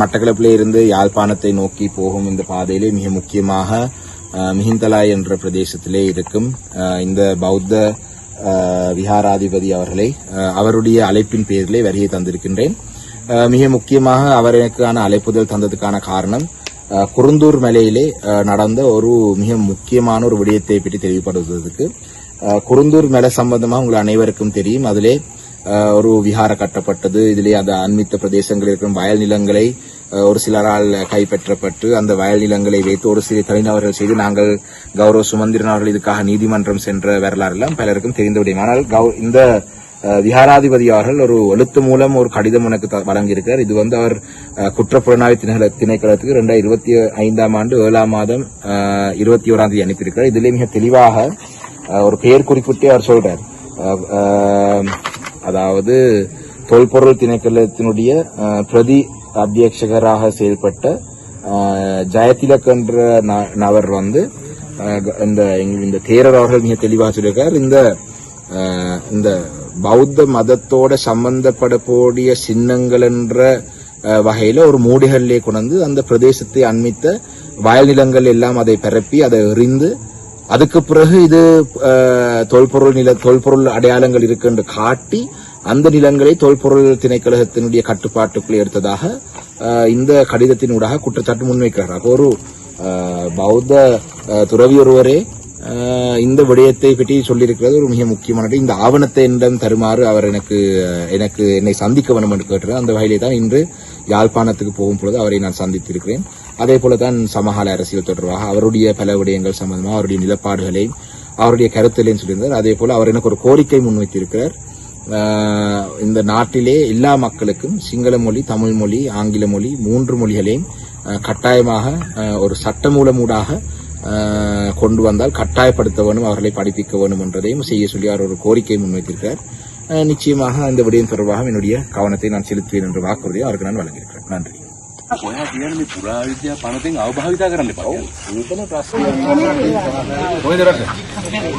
மட்டக்களப்பிலே இருந்து யாழ்ப்பாணத்தை நோக்கி போகும் இந்த பாதையிலே மிக முக்கியமாக மிஹிந்தலாய் என்ற பிரதேசத்திலே இருக்கும் இந்த பௌத்த விஹாராதிபதி அவர்களை அவருடைய அழைப்பின் பேரிலே வருகை தந்திருக்கின்றேன். மிக முக்கியமாக அவருக்கான அழைப்புதல் தந்ததுக்கான காரணம் குருந்தூர் மலையிலே நடந்த ஒரு மிக முக்கியமான ஒரு விடயத்தை பற்றி தெளிவுபடுவதற்கு குருந்தூர் மலை சம்பந்தமாக உங்கள் அனைவருக்கும் தெரியும். அதிலே ஒரு விஹார கட்டப்பட்டது. இதிலே அந்த அண்மித்த பிரதேசங்களில் இருக்கும் வயல் நிலங்களை ஒரு சிலரால் கைப்பற்றப்பட்டு அந்த வயல் நிலங்களை வைத்து ஒரு சில தனிநபர்கள் செய்து நாங்கள் கௌரவ சுமந்திரன் அவர்கள் இதுக்காக நீதிமன்றம் சென்ற வரலாறு எல்லாம் பலருக்கும் தெரிந்த ஆனால் கௌ- இந்த விஹாராதிபதி அவர்கள் ஒரு எழுத்து மூலம் ஒரு கடிதம் எனக்கு வழங்கியிருக்கிறார். இது வந்து அவர் குற்றப்புலனாய்வு திணைக்கள- திணைக்களத்துக்கு இரண்டாயிரத்தி இருபத்தி ஐந்தாம் ஆண்டு ஏழாம் மாதம் இருபத்தி ஓராம் தேதி அனுப்பியிருக்கிறார். இதிலே மிக தெளிவாக ஒரு பெயர் குறிப்பிட்டே அவர் சொல்றார். அதாவது தொல்பொருள் திணைக்களத்தினுடைய பிரதி அத்தியட்சகராக செயல்பட்ட அஹ், ஜெயதிலக் என்ற ந- நபர் வந்து இந்த இந்த தேரர் அவர்கள் மிக தெளிவாக சொல்லியிருக்கார். இந்த இந்த பௌத்த மதத்தோட சம்பந்தப்படக்கூடிய சின்னங்கள் என்ற வகையில ஒரு மூடிகளிலே கொண்டு அந்த பிரதேசத்தை அண்மித்த வயல் நிலங்கள் எல்லாம் அதை பரப்பி அதை எறிந்து அதுக்கு பிறகு இது தொல்பொருள் நில தொல்பொருள் அடையாளங்கள் இருக்கு என்று காட்டி அந்த நிலங்களை தொல்பொருள் திணைக்கழகத்தினுடைய கட்டுப்பாட்டுக்குள் எடுத்ததாக இந்த கடிதத்தினூடாக குற்றச்சாட்டு முன்வைக்கிறார். அப்போ ஒரு பௌத்த துறவி ஒருவரே இந்த விடயத்தை பற்றி சொல்லியிருக்கிறது ஒரு மிக முக்கியமான இந்த ஆவணத்தை என்னிடம் தருமாறு அவர் எனக்கு எனக்கு என்னை சந்திக்க வேணும் என்று கேட்டார். அந்த வகையிலே தான் இன்று யாழ்ப்பாணத்துக்கு போகும் பொழுது அவரை நான் சந்தித்திருக்கிறேன். அதே போல தான் சமகால அரசியல் தொடர்பாக அவருடைய பல விடயங்கள் சம்பந்தமாக அவருடைய நிலப்பாடுகளையும் அவருடைய கருத்துகளையும் சொல்லியிருந்தார். அதே போல அவர் எனக்கு ஒரு கோரிக்கை முன்வைத்திருக்கிறார். இந்த நாட்டிலே எல்லா மக்களுக்கும் சிங்கள மொழி தமிழ் மொழி ஆங்கில மொழி மூன்று மொழிகளையும் கட்டாயமாக ஒரு சட்டமூலமூடாக கொண்டு வந்தால் கட்டாயப்படுத்த வேணும் அவர்களை படிப்பிக்க வேணும் என்றதையும் செய்ய சொல்லி அவர் ஒரு கோரிக்கை முன்வைத்திருக்கிறார் ஆஹ் நிச்சயமாக இந்த விடயம் தொடர்பாக என்னுடைய கவனத்தை நான் செலுத்துவேன் என்ற வாக்குறுதியை அவருக்கு நான் வழங்கியிருக்கிறேன் நன்றி ඔයා කියන්නේ මේ පුරාවිද්‍යා පනතෙන් අවභාවිතා කරන්න එපා. ප්‍රශ්න